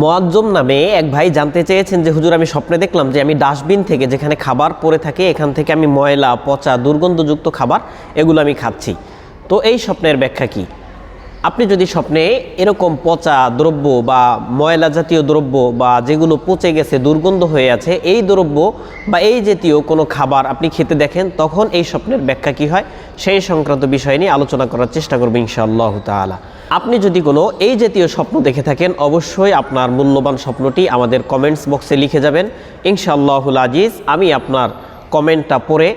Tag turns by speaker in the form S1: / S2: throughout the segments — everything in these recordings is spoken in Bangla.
S1: মোয়াজ্জম নামে এক ভাই জানতে চেয়েছেন যে, হুজুর, আমি স্বপ্নে দেখলাম যে আমি ডাস্টবিন থেকে যেখানে খাবার পড়ে থাকে, এখান থেকে আমি ময়লা, পচা, দুর্গন্ধযুক্ত খাবার, এগুলো আমি খাচ্ছি। তো এই স্বপ্নের ব্যাখ্যা কি? আপনি যদি স্বপ্নে এরকম পচা দ্রব্য বা ময়লা জাতীয় দ্রব্য বা যেগুলো পচে গেছে, দুর্গন্ধ হয়ে আছে, এই দ্রব্য বা এই জাতীয় কোনো খাবার আপনি খেতে দেখেন, তখন এই স্বপ্নের ব্যাখ্যা কি হয়? সেই সংক্রান্ত বিষয় নিয়ে আলোচনা করার চেষ্টা করব ইনশাআল্লাহ তাআলা। আপনি যদি কোনো এই জাতীয় স্বপ্ন দেখে থাকেন, অবশ্যই আপনার মূল্যবান স্বপ্নটি আমাদের কমেন্টস বক্সে লিখে যাবেন। ইনশাআল্লাহুল আজিজ, আমি আপনার কমেন্টটা পড়ে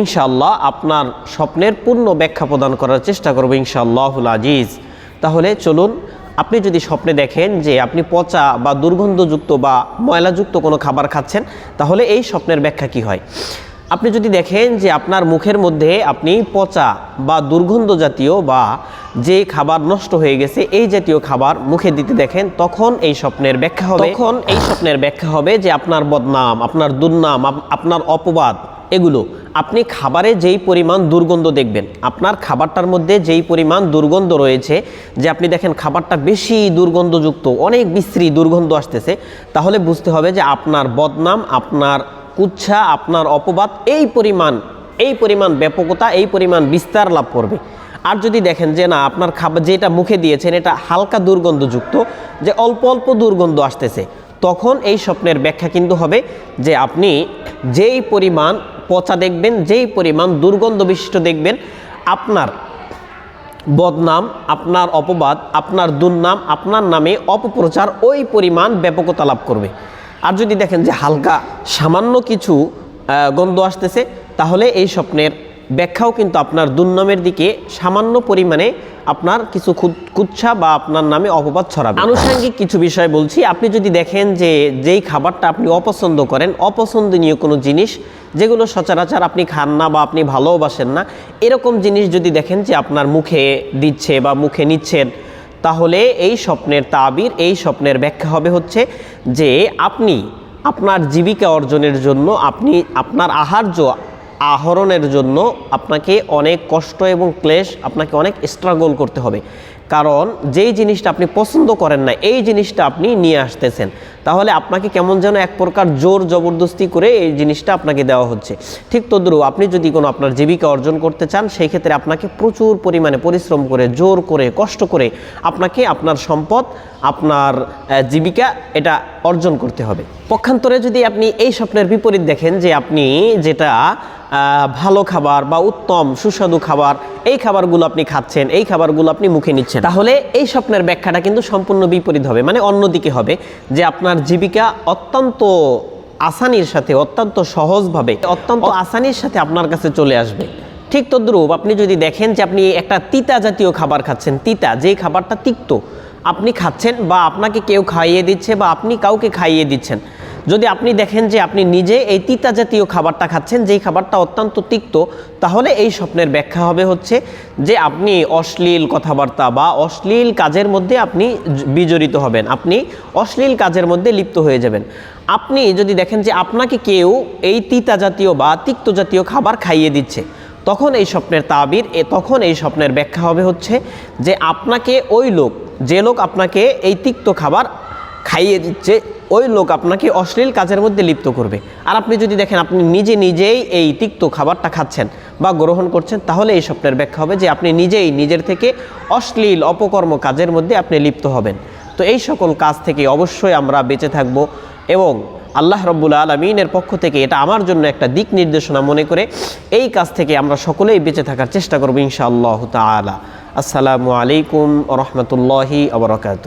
S1: ইনশাআল্লাহ আপনার স্বপ্নের পূর্ণ ব্যাখ্যা প্রদান করার চেষ্টা করব ইনশাআল্লাহুল আজিজ। তাহলে চলুন, আপনি যদি স্বপ্নে দেখেন যে আপনি পচা বা দুর্গন্ধযুক্ত বা ময়লাযুক্ত কোনো খাবার খাচ্ছেন, তাহলে এই স্বপ্নের ব্যাখ্যা কি হয়? আপনি যদি দেখেন যে আপনার মুখের মধ্যে আপনি পচা বা দুর্গন্ধ জাতীয় বা যে খাবার নষ্ট হয়ে গেছে, এই জাতীয় খাবার মুখে দিতে দেখেন, তখন এই স্বপ্নের ব্যাখ্যা হবে। তখন এই স্বপ্নের ব্যাখ্যা হবে যে আপনার বদনাম, আপনার দুর্নাম আপনার অপবাদ, এগুলো। আপনি খাবারে যেই পরিমাণ দুর্গন্ধ দেখবেন, আপনার খাবারটার মধ্যে যেই পরিমাণ দুর্গন্ধ রয়েছে, যে আপনি দেখেন খাবারটা বেশি দুর্গন্ধযুক্ত, অনেক বিশ্রী দুর্গন্ধ আসতেছে, তাহলে বুঝতে হবে যে আপনার বদনাম, আপনার কুচ্ছা আপনার অপবাদ, এই পরিমাণ এই পরিমাণ ব্যাপকতা, এই পরিমাণ বিস্তার লাভ করবে। আর যদি দেখেন যে না, আপনার খাবার যেটা মুখে দিয়েছেন, এটা হালকা দুর্গন্ধযুক্ত, যে অল্প অল্প দুর্গন্ধ আসতেছে, তখন এই স্বপ্নের ব্যাখ্যা কিন্তু হবে যে আপনি যেই পরিমাণ পচা দেখবেন, যেই পরিমাণ দুর্গন্ধ বিশিষ্ট দেখবেন, আপনার বদনাম, আপনার অপবাদ, আপনার দুর্নাম, আপনার নামে অপপ্রচার, ওই পরিমাণ ব্যাপকতা লাভ করবে। আর যদি দেখেন যে হালকা সামান্য কিছু গন্ধ আসতেছে, তাহলে এই স্বপ্নের ব্যাখ্যাও কিন্তু আপনার দুর্নামের দিকে সামান্য পরিমাণে আপনার কিছু কুচ্ছা বা আপনার নামে অপবাদ ছড়াবে। আনুষঙ্গিক কিছু বিষয় বলছি, আপনি যদি দেখেন যে যেই খাবারটা আপনি অপছন্দ করেন, অপছন্দনীয় কোনো জিনিস যেগুলো সচরাচর আপনি খান না বা আপনি ভালোবাসেন না, এরকম জিনিস যদি দেখেন যে আপনার মুখে দিচ্ছে বা মুখে নিচ্ছেন তাহলে এই স্বপ্নের তাবির, এই স্বপ্নের ব্যাখ্যা হবে হচ্ছে যে আপনি আপনার জীবিকা অর্জনের জন্য, আপনি আপনার আহার্য আহরণের জন্য আপনাকে অনেক কষ্ট এবং ক্লেশ, আপনাকে অনেক স্ট্রাগল করতে হবে। কারণ যেই জিনিসটা আপনি পছন্দ করেন না, এই জিনিসটা আপনি নিয়ে আসতেছেন। তাহলে আপনাকে কেমন যেন এক প্রকার জোর জবরদস্তি করে এই জিনিসটা আপনাকে দেওয়া হচ্ছে। ঠিক তদ্রুপ আপনি যদি কোনো আপনার জীবিকা অর্জন করতে চান, সেই ক্ষেত্রে আপনাকে প্রচুর পরিমাণে পরিশ্রম করে, জোর করে, কষ্ট করে আপনাকে আপনার সম্পদ, আপনার জীবিকা এটা অর্জন করতে হবে। পক্ষান্তরে যদি আপনি এই স্বপ্নের বিপরীত দেখেন যে আপনি যেটা ভালো খাবার বা উত্তম সুস্বাদু খাবার এই খাবারগুলো আপনি খাচ্ছেন এই খাবারগুলো আপনি মুখে নিচ্ছেন। তাহলে এই স্বপ্নের ব্যাখ্যাটা কিন্তু সম্পূর্ণ বিপরীত হবে মানে অন্যদিকে হবে যে আপনার জীবিকা অত্যন্ত আসানির সাথে অত্যন্ত সহজভাবে অত্যন্ত আসানির সাথে আপনার কাছে চলে আসবে। ঠিক তদ্রুপ আপনি যদি দেখেন যে আপনি একটা তিতা জাতীয় খাবার খাচ্ছেন তিতা যেই খাবারটা তিক্ত আপনি খাচ্ছেন বা আপনাকে কেউ খাইয়ে দিচ্ছে বা আপনি কাউকে খাইয়ে দিচ্ছেন যদি আপনি দেখেন যে আপনি নিজে এই তিতা জাতীয় খাবারটা খাচ্ছেন, যেই খাবারটা অত্যন্ত তিক্ত, তাহলে এই স্বপ্নের ব্যাখ্যা হবে হচ্ছে যে আপনি অশ্লীল কথাবার্তা বা অশ্লীল কাজের মধ্যে আপনি বিজড়িত হবেন। আপনি অশ্লীল কাজের মধ্যে লিপ্ত হয়ে যাবেন। আপনি যদি দেখেন যে আপনাকে কেউ এই তিতা জাতীয় বা তিক্ত জাতীয় খাবার খাইয়ে দিচ্ছে, তখন এই স্বপ্নের তাবির, এ, তখন এই স্বপ্নের ব্যাখ্যা হবে হচ্ছে যে আপনাকে ওই লোক, যে লোক আপনাকে এই তিক্ত খাবার খাইয়ে দিচ্ছে ওই লোক আপনাকে অশ্লীল কাজের মধ্যে লিপ্ত করবে। আর আপনি যদি দেখেন আপনি নিজে নিজেই এই তিক্ত খাবারটা খাচ্ছেন বা গ্রহণ করছেন, তাহলে এই স্বপ্নের ব্যাখ্যা হবে যে আপনি নিজেই নিজের থেকে অশ্লীল, অপকর্ম কাজের মধ্যে আপনি লিপ্ত হবেন। তো এই সকল কাজ থেকে অবশ্যই আমরা বেঁচে থাকব এবং আল্লাহ রব্বুল আলমিনের পক্ষ থেকে এটা আমার জন্য একটা দিক নির্দেশনা মনে করে এই কাজ থেকে আমরা সকলেই বেঁচে থাকার চেষ্টা করব ইনশাআল্লাহ তালা আসসালামু আলাইকুম রহমতুল্লাহি আবরকাত